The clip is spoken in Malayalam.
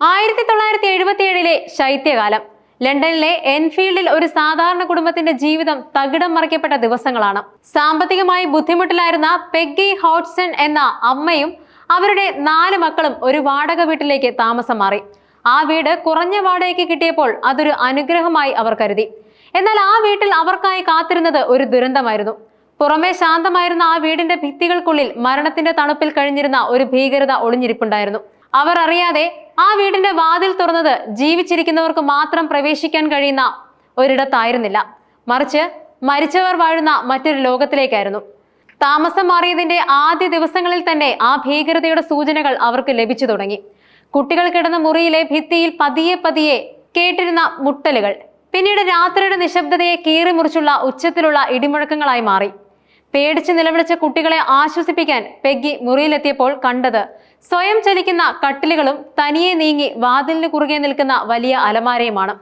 ആയിരത്തി തൊള്ളായിരത്തി എഴുപത്തി ഏഴിലെ ശൈത്യകാലം. ലണ്ടനിലെ എൻഫീൽഡിൽ ഒരു സാധാരണ കുടുംബത്തിന്റെ ജീവിതം തകിടം മറിക്കപ്പെട്ട ദിവസങ്ങളാണ്. സാമ്പത്തികമായി ബുദ്ധിമുട്ടിലായിരുന്ന പെഗ്ഗി ഹോട്ട്സൺ എന്ന അമ്മയും അവരുടെ നാല് മക്കളും ഒരു വാടക വീട്ടിലേക്ക് താമസം മാറി. ആ വീട് കുറഞ്ഞ വാടകയ്ക്ക് കിട്ടിയപ്പോൾ അതൊരു അനുഗ്രഹമായി അവർ കരുതി. എന്നാൽ ആ വീട്ടിൽ അവർക്കായി കാത്തിരുന്നത് ഒരു ദുരന്തമായിരുന്നു. പുറമേ ശാന്തമായിരുന്ന ആ വീടിന്റെ ഭിത്തികൾക്കുള്ളിൽ മരണത്തിന്റെ തണുപ്പിൽ കഴിഞ്ഞിരുന്ന ഒരു ഭീകരത ഒളിഞ്ഞിരിപ്പുണ്ടായിരുന്നു. അവർ അറിയാതെ ആ വീടിന്റെ വാതിൽ തുറന്നത് ജീവിച്ചിരിക്കുന്നവർക്ക് മാത്രം പ്രവേശിക്കാൻ കഴിയുന്ന ഒരിടത്തായിരുന്നില്ല. മറിച്ച് മരിച്ചവർ വാഴുന്ന മറ്റൊരു ലോകത്തിലേക്കായിരുന്നു. താമസം മാറിയതിന്റെ ആദ്യ ദിവസങ്ങളിൽ തന്നെ ആ ഭീകരതയുടെ സൂചനകൾ അവർക്ക് ലഭിച്ചു തുടങ്ങി. കുട്ടികൾ കിടന്ന മുറിയിലെ ഭിത്തിയിൽ പതിയെ പതിയെ കേട്ടിരുന്ന മുട്ടലുകൾ പിന്നീട് രാത്രിയുടെ നിശബ്ദതയെ കീറിമുറിച്ചുള്ള ഉച്ചത്തിലുള്ള ഇടിമുഴക്കങ്ങളായി മാറി. പേടിച്ച് നിലവിളിച്ച കുട്ടികളെ ആശ്വസിപ്പിക്കാൻ പെഗ്ഗി മുറിയിലെത്തിയപ്പോൾ കണ്ടത് സ്വയം ചലിക്കുന്ന കട്ടിലുകളും തനിയെ നീങ്ങി വാതിലിന് കുറുകെ നിൽക്കുന്ന വലിയ അലമാരയുമാണ്.